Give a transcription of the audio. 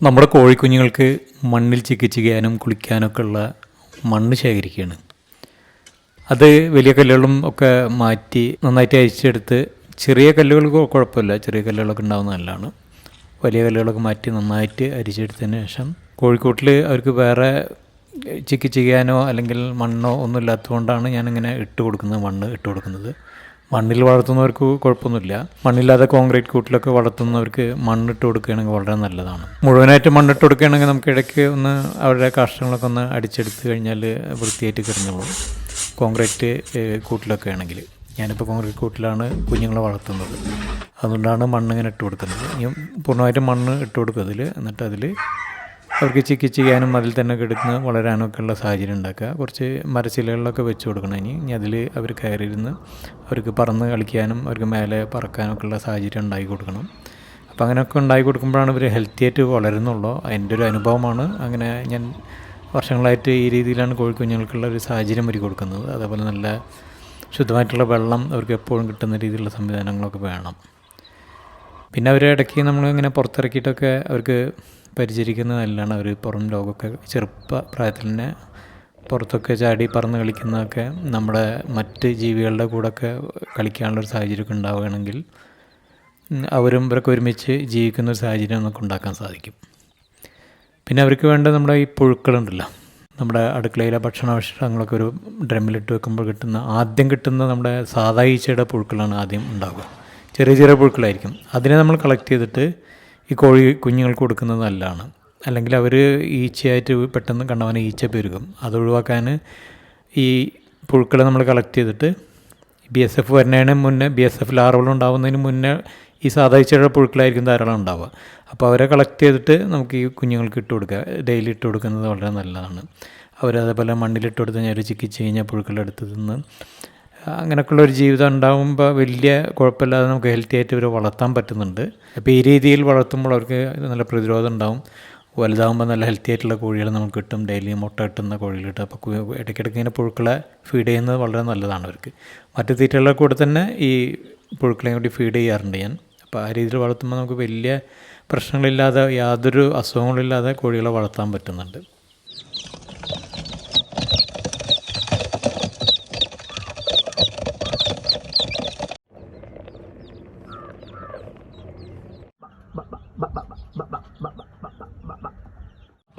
നമ്മുടെ കോഴിക്കുഞ്ഞുങ്ങൾക്ക് മണ്ണിൽ ചികിത്സിക്കാനും കുളിക്കാനൊക്കെ ഉള്ള മണ്ണ് ശേഖരിക്കുകയാണ്. അത് വലിയ കല്ലുകളും ഒക്കെ മാറ്റി നന്നായിട്ട് അരിച്ചെടുത്ത് ചെറിയ കല്ലുകൾക്ക് കുഴപ്പമില്ല. ചെറിയ കല്ലുകളൊക്കെ ഉണ്ടാവുന്ന നല്ലതാണ്. വലിയ കല്ലുകളൊക്കെ മാറ്റി നന്നായിട്ട് അരിച്ചെടുത്തതിന് ശേഷം കോഴിക്കോട്ടിൽ അവർക്ക് വേറെ ചിക്കിച്ചിക്കാനോ അല്ലെങ്കിൽ മണ്ണോ ഒന്നും ഇല്ലാത്തതുകൊണ്ടാണ് ഞാനിങ്ങനെ ഇട്ട് കൊടുക്കുന്നത് മണ്ണ് ഇട്ട് കൊടുക്കുന്നത്. മണ്ണിൽ വളർത്തുന്നവർക്ക് കുഴപ്പമൊന്നുമില്ല. മണ്ണില്ലാതെ കോൺക്രീറ്റ് കൂട്ടിലൊക്കെ വളർത്തുന്നവർക്ക് മണ്ണിട്ട് കൊടുക്കുകയാണെങ്കിൽ വളരെ നല്ലതാണ്. മുഴുവനായിട്ട് മണ്ണിട്ട് കൊടുക്കുകയാണെങ്കിൽ നമുക്ക് ഇടയ്ക്ക് ഒന്ന് അവരുടെ കാഷ്ടങ്ങളൊക്കെ ഒന്ന് അടിച്ചെടുത്ത് കഴിഞ്ഞാൽ വൃത്തിയായിട്ട് കിടന്നുള്ളൂ കോൺക്രീറ്റ് കൂട്ടിലൊക്കെ ആണെങ്കിൽ. ഞാനിപ്പോൾ കോൺക്രീറ്റ് കൂട്ടിലാണ് കുഞ്ഞുങ്ങളെ വളർത്തുന്നത്. അതുകൊണ്ടാണ് മണ്ണ് ഇങ്ങനെ ഇട്ട് കൊടുക്കുന്നത്. ഞാൻ പൂർണമായിട്ടും മണ്ണ് ഇട്ട് കൊടുക്കും അതിൽ. എന്നിട്ട് അതിൽ അവർക്ക് ചെയ്യാനും അതിൽ തന്നെ കിടന്ന് വളരാനും ഒക്കെ ഉള്ള സാഹചര്യം ഉണ്ടാക്കുക. കുറച്ച് മരച്ചിലകളിലൊക്കെ വെച്ച് കൊടുക്കണം ഇനി. ഇനി അതിൽ അവർ കയറിയിരുന്ന് അവർക്ക് പറന്ന് കളിക്കാനും അവർക്ക് മേലെ പറക്കാനൊക്കെ ഉള്ള സാഹചര്യം ഉണ്ടാക്കി കൊടുക്കണം. അപ്പോൾ അങ്ങനെയൊക്കെ ഉണ്ടാക്കി കൊടുക്കുമ്പോഴാണ് ഇവർ ഹെൽത്തി ആയിട്ട് വളരുന്നുള്ളൂ. എന്റെ ഒരു അനുഭവമാണ്. അങ്ങനെ ഞാൻ വർഷങ്ങളായിട്ട് ഈ രീതിയിലാണ് കോഴിക്കുഞ്ഞുങ്ങൾക്കുള്ള ഒരു സാഹചര്യം ഒരുക്കി കൊടുക്കുന്നത്. അതേപോലെ നല്ല ശുദ്ധമായിട്ടുള്ള വെള്ളം അവർക്ക് എപ്പോഴും കിട്ടുന്ന രീതിയിലുള്ള സംവിധാനങ്ങളൊക്കെ വേണം. പിന്നെ അവരെ ഇടയ്ക്ക് നമ്മൾ ഇങ്ങനെ പുറത്തിറക്കിയിട്ടൊക്കെ അവർക്ക് പരിചരിക്കുന്നത് നല്ലതാണ് അവർ പുറം ലോകമൊക്കെ ചെറുപ്പ പ്രായത്തിൽ തന്നെ പുറത്തൊക്കെ ചാടി പറന്ന് കളിക്കുന്നതൊക്കെ നമ്മുടെ മറ്റ് ജീവികളുടെ കൂടെയൊക്കെ കളിക്കാനുള്ളൊരു സാഹചര്യമൊക്കെ ഉണ്ടാവുകയാണെങ്കിൽ അവരും ഇവരൊക്കെ ഒരുമിച്ച് ജീവിക്കുന്ന ഒരു സാഹചര്യം നമുക്ക് ഉണ്ടാക്കാൻ സാധിക്കും. പിന്നെ അവർക്ക് വേണ്ട നമ്മുടെ ഈ പുഴുക്കളുണ്ടല്ലോ. നമ്മുടെ അടുക്കളയിലെ ഭക്ഷണാവശിഷ്ടങ്ങളൊക്കെ ഒരു ഡ്രമ്മിലിട്ട് വെക്കുമ്പോൾ കിട്ടുന്ന ആദ്യം കിട്ടുന്ന നമ്മുടെ സാധാ ഈച്ചയുടെ പുഴുക്കളാണ് ആദ്യം ഉണ്ടാകുക ചെറിയ ചെറിയ പുഴുക്കളായിരിക്കും. അതിനെ നമ്മൾ കളക്ട് ചെയ്തിട്ട് ഈ കോഴി കുഞ്ഞുങ്ങൾക്ക് കൊടുക്കുന്നത് നല്ലതാണ്. അല്ലെങ്കിൽ അവർ ഈച്ചയായിട്ട് പെട്ടെന്ന് കണ്ടവനെ ഈച്ച പെരുകും. അത് ഒഴിവാക്കാൻ ഈ പുഴുക്കളെ നമ്മൾ കളക്ട് ചെയ്തിട്ട് ബി എസ് എഫ് വരുന്നതിന് മുന്നേ ബി എസ് എഫ് ലാർവകൾ ഉണ്ടാവുന്നതിന് മുന്നേ ഈ സാധാ ഈച്ചയുടെ പുഴുക്കളായിരിക്കും ധാരാളം ഉണ്ടാവുക. അപ്പോൾ അവരെ കളക്ട് ചെയ്തിട്ട് നമുക്ക് ഈ കുഞ്ഞുങ്ങൾക്ക് ഇട്ട് കൊടുക്കുക. ഡെയിലി ഇട്ട് കൊടുക്കുന്നത് വളരെ നല്ലതാണ്. അവരതേപോലെ മണ്ണിലിട്ട് കൊടുത്ത് ഞാൻ ചിക്കിച്ച് കഴിഞ്ഞാൽ പുഴുക്കളെടുത്ത് തിന്ന് അങ്ങനെയൊക്കെയുള്ള ഒരു ജീവിതം ഉണ്ടാകുമ്പോൾ വലിയ കുഴപ്പമില്ലാതെ നമുക്ക് ഹെൽത്തി ആയിട്ട് ഇവരെ വളർത്താൻ പറ്റുന്നുണ്ട്. അപ്പോൾ ഈ രീതിയിൽ വളർത്തുമ്പോൾ അവർക്ക് നല്ല പ്രതിരോധം ഉണ്ടാവും. വലുതാകുമ്പോൾ നല്ല ഹെൽത്തി ആയിട്ടുള്ള കോഴികൾ നമുക്ക് കിട്ടും. ഡെയിലി മുട്ട കിട്ടുന്ന കോഴികൾ കിട്ടും. അപ്പോൾ ഇടയ്ക്കിടയ്ക്ക് ഇങ്ങനെ പുഴുക്കളെ ഫീഡ് ചെയ്യുന്നത് വളരെ നല്ലതാണ് അവർക്ക്. മറ്റ് തീറ്റകളുടെ കൂടെ തന്നെ ഈ പുഴുക്കളെയും കൂടി ഫീഡ് ചെയ്യാറുണ്ട് ഞാൻ. അപ്പോൾ ആ രീതിയിൽ വളർത്തുമ്പോൾ നമുക്ക് വലിയ പ്രശ്നങ്ങളില്ലാതെ യാതൊരു അസുഖങ്ങളില്ലാതെ കോഴികളെ വളർത്താൻ പറ്റുന്നുണ്ട്.